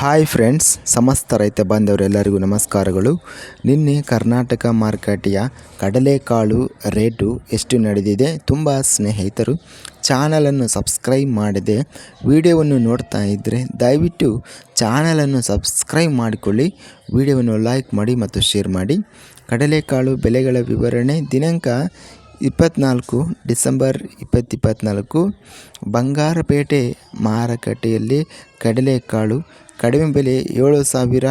Hi friends ಸಮಸ್ತ ರೈತ ಬಾಂಧವರೆಲ್ಲರಿಗೂ ನಮಸ್ಕಾರಗಳು. ನಿನ್ನೆ ಕರ್ನಾಟಕ ಮಾರುಕಟ್ಟೆಯ ಕಡಲೆಕಾಳು ರೇಟು ಎಷ್ಟು ನಡೆದಿದೆ ತುಂಬ ಸ್ನೇಹಿತರು ಚಾನಲನ್ನು ಸಬ್ಸ್ಕ್ರೈಬ್ ಮಾಡದೆ ವಿಡಿಯೋವನ್ನು ನೋಡ್ತಾ ಇದ್ದರೆ ದಯವಿಟ್ಟು ಚಾನಲನ್ನು ಸಬ್ಸ್ಕ್ರೈಬ್ ಮಾಡಿಕೊಳ್ಳಿ, ವಿಡಿಯೋವನ್ನು ಲೈಕ್ ಮಾಡಿ ಮತ್ತು ಶೇರ್ ಮಾಡಿ. ಕಡಲೆಕಾಳು ಬೆಲೆಗಳ ವಿವರಣೆ, ದಿನಾಂಕ ಇಪ್ಪತ್ತ್ನಾಲ್ಕು ಡಿಸೆಂಬರ್ ಇಪ್ಪತ್ತಿಪ್ಪತ್ತ್ನಾಲ್ಕು ಬಂಗಾರಪೇಟೆ ಮಾರುಕಟ್ಟೆಯಲ್ಲಿ ಕಡಲೆಕಾಳು ಕಡಿಮೆ ಬೆಲೆ ಏಳು ಸಾವಿರ,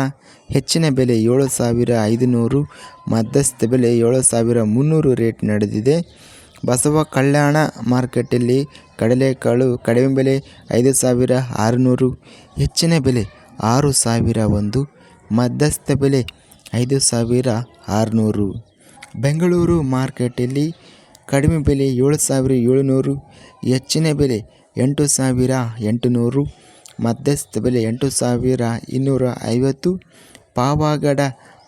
ಹೆಚ್ಚಿನ ಬೆಲೆ ಏಳು ಸಾವಿರ ಐದುನೂರು, ಮಧ್ಯಸ್ಥ ಬೆಲೆ ಏಳು ಸಾವಿರ ಮುನ್ನೂರು ರೇಟ್ ನಡೆದಿದೆ. ಬಸವ ಕಲ್ಯಾಣ ಮಾರ್ಕೆಟಲ್ಲಿ ಕಡಲೆಕಾಳು ಕಡಿಮೆ ಬೆಲೆ ಐದು ಸಾವಿರ ಆರುನೂರು, ಹೆಚ್ಚಿನ ಬೆಲೆ ಆರು ಸಾವಿರ ಒಂದು, ಮಧ್ಯಸ್ಥ ಬೆಲೆ ಐದು ಸಾವಿರ ಆರುನೂರು. ಬೆಂಗಳೂರು ಮಾರ್ಕೆಟಲ್ಲಿ ಕಡಿಮೆ ಬೆಲೆ ಏಳು ಸಾವಿರ ಏಳುನೂರು, ಹೆಚ್ಚಿನ ಬೆಲೆ ಎಂಟು ಸಾವಿರ ಎಂಟುನೂರು ಮಧ್ಯಸ್ಥ ಬೆಲೆ ಎಂಟು ಸಾವಿರ ಇನ್ನೂರ ಐವತ್ತು. ಪಾವಗಡ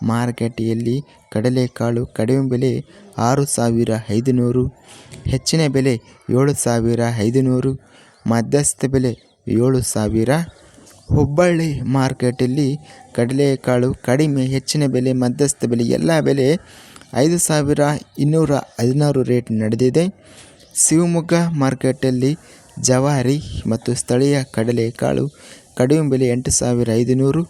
ಮಾರುಕಟ್ಟೆಯಲ್ಲಿ ಕಡಲೆಕಾಳು ಕಡಿಮೆ ಬೆಲೆ ಆರು ಸಾವಿರ ಐದುನೂರು. ಹೆಚ್ಚಿನ ಬೆಲೆ ಏಳು ಸಾವಿರ ಐದುನೂರು. ಮಧ್ಯಸ್ಥ ಬೆಲೆ ಏಳು ಸಾವಿರ. ಹುಬ್ಬಳ್ಳಿ ಮಾರ್ಕೆಟಲ್ಲಿ ಕಡಲೆಕಾಳು ಕಡಿಮೆ, ಹೆಚ್ಚಿನ ಬೆಲೆ, ಮಧ್ಯಸ್ಥ ಬೆಲೆ, ಎಲ್ಲ ಬೆಲೆ ಐದು ಸಾವಿರ ಇನ್ನೂರ ಹದಿನಾರು ರೇಟ್ ನಡೆದಿದೆ. ಶಿವಮೊಗ್ಗ ಮಾರ್ಕೆಟಲ್ಲಿ ಜವಾರಿ ಮತ್ತು ಸ್ಥಳೀಯ ಕಡಲೆಕಾಳು ಕಡಿಮೆ ಬೆಲೆ ಎಂಟು ಸಾವಿರ ಐದುನೂರು,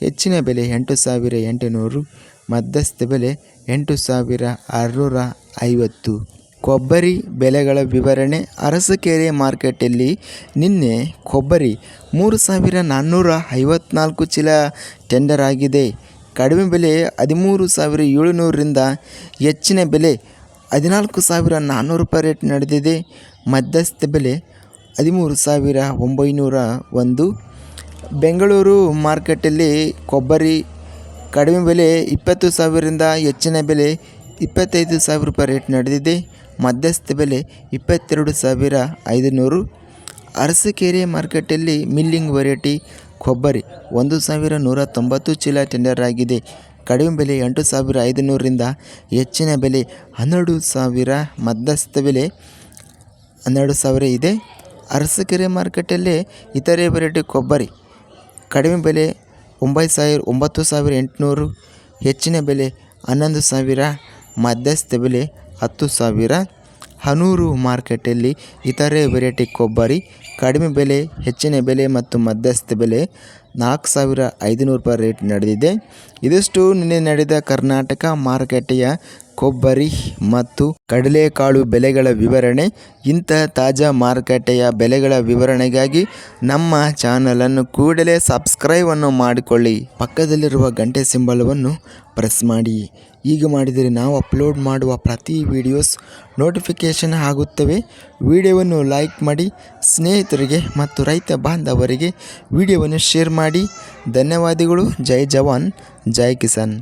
ಹೆಚ್ಚಿನ ಬೆಲೆ ಎಂಟು ಸಾವಿರ ಎಂಟುನೂರು, ಮಧ್ಯಸ್ಥ ಬೆಲೆ ಎಂಟು ಸಾವಿರ ಆರುನೂರ ಐವತ್ತು. ಕೊಬ್ಬರಿ ಬೆಲೆಗಳ ವಿವರಣೆ ಅರಸಕೆರೆ ಮಾರ್ಕೆಟಲ್ಲಿ ನಿನ್ನೆ ಕೊಬ್ಬರಿ ಮೂರು ಸಾವಿರ ನಾನ್ನೂರ ಐವತ್ನಾಲ್ಕು ಚೀಲ ಟೆಂಡರ್ ಆಗಿದೆ. ಕಡಿಮೆ ಬೆಲೆ ಹದಿಮೂರು ಸಾವಿರ ಏಳುನೂರರಿಂದ ಹೆಚ್ಚಿನ ಬೆಲೆ ಹದಿನಾಲ್ಕು ಸಾವಿರ ನಾನ್ನೂರು ರೂಪಾಯಿ ರೇಟ್ ನಡೆದಿದೆ. ಮಧ್ಯಸ್ಥ ಬೆಲೆ ಹದಿಮೂರು ಸಾವಿರ ಒಂಬೈನೂರ ಒಂದು. ಬೆಂಗಳೂರು ಮಾರ್ಕೆಟಲ್ಲಿ ಕೊಬ್ಬರಿ ಕಡಿಮೆ ಬೆಲೆ ಇಪ್ಪತ್ತು ಸಾವಿರದಿಂದ ಹೆಚ್ಚಿನ ಬೆಲೆ ಇಪ್ಪತ್ತೈದು ಸಾವಿರ ರೂಪಾಯಿ ರೇಟ್ ನಡೆದಿದೆ. ಮಧ್ಯಸ್ಥ ಬೆಲೆ ಇಪ್ಪತ್ತೆರಡು ಸಾವಿರ ಐದುನೂರು. ಅರಸಕೆರೆ ಮಾರ್ಕೆಟಲ್ಲಿ ಮಿಲ್ಲಿಂಗ್ ವೆರೈಟಿ ಕೊಬ್ಬರಿ ಒಂದು ಸಾವಿರ ನೂರ ತೊಂಬತ್ತು ಚೀಲ ಟೆಂಡರ್ ಆಗಿದೆ. ಕಡಿಮೆ ಬೆಲೆ ಎಂಟು ಸಾವಿರ ಐದುನೂರರಿಂದ ಹೆಚ್ಚಿನ ಬೆಲೆ ಹನ್ನೆರಡು ಸಾವಿರ ಮಧ್ಯಸ್ಥ ಬೆಲೆ ಹನ್ನೆರಡು ಸಾವಿರ ಇದೆ. ಅರಸಕೆರೆ ಮಾರ್ಕೆಟಲ್ಲಿ ಇತರೆ ವೆರೈಟಿ ಕೊಬ್ಬರಿ. ಕಡಿಮೆ ಬೆಲೆ ಒಂಬತ್ತು ಸಾವಿರ ಒಂಬತ್ತು ಸಾವಿರ ಎಂಟುನೂರು, ಹೆಚ್ಚಿನ ಬೆಲೆ ಹನ್ನೊಂದು ಸಾವಿರ, ಮಧ್ಯಸ್ಥ ಬೆಲೆ ಹತ್ತು ಸಾವಿರ. ಹನೂರು ಮಾರ್ಕೆಟಲ್ಲಿ ಇತರೆ ವೆರೈಟಿ ಕೊಬ್ಬರಿ. ಕಡಿಮೆ ಬೆಲೆ, ಹೆಚ್ಚಿನ ಬೆಲೆ ಮತ್ತು ಮಧ್ಯಸ್ಥ ಬೆಲೆ ನಾಲ್ಕು ಸಾವಿರ ಐದುನೂರು ರೂಪಾಯಿ ರೇಟ್ ನಡೆದಿದೆ. ಇದಿಷ್ಟು ನಿನ್ನೆ ನಡೆದ ಕರ್ನಾಟಕ ಮಾರುಕಟ್ಟೆಯ ಕೊಬ್ಬರಿ ಮತ್ತು ಕಡಲೆಕಾಳು ಬೆಲೆಗಳ ವಿವರಣೆ, ಇಂತಹ ತಾಜಾ ಮಾರುಕಟ್ಟೆಯ ಬೆಲೆಗಳ ವಿವರಣೆಗಾಗಿ ನಮ್ಮ ಚಾನಲನ್ನು ಕೂಡಲೇ ಸಬ್ಸ್ಕ್ರೈಬನ್ನು ಮಾಡಿಕೊಳ್ಳಿ. ಪಕ್ಕದಲ್ಲಿರುವ ಗಂಟೆ ಸಿಂಬಲವನ್ನು ಪ್ರೆಸ್ ಮಾಡಿ. ಈಗ ಮಾಡಿದರೆ ನಾವು ಅಪ್ಲೋಡ್ ಮಾಡುವ ಪ್ರತಿ ವಿಡಿಯೋಸ್ ನೋಟಿಫಿಕೇಷನ್ ಆಗುತ್ತವೆ. ವಿಡಿಯೋವನ್ನು ಲೈಕ್ ಮಾಡಿ, ಸ್ನೇಹಿತರಿಗೆ ಮತ್ತು ರೈತ ಬಾಂಧವರಿಗೆ ವಿಡಿಯೋವನ್ನು ಶೇರ್ ಮಾಡಿ. ಧನ್ಯವಾದಗಳು. ಜೈ ಜವಾನ್, ಜೈ ಕಿಸಾನ್.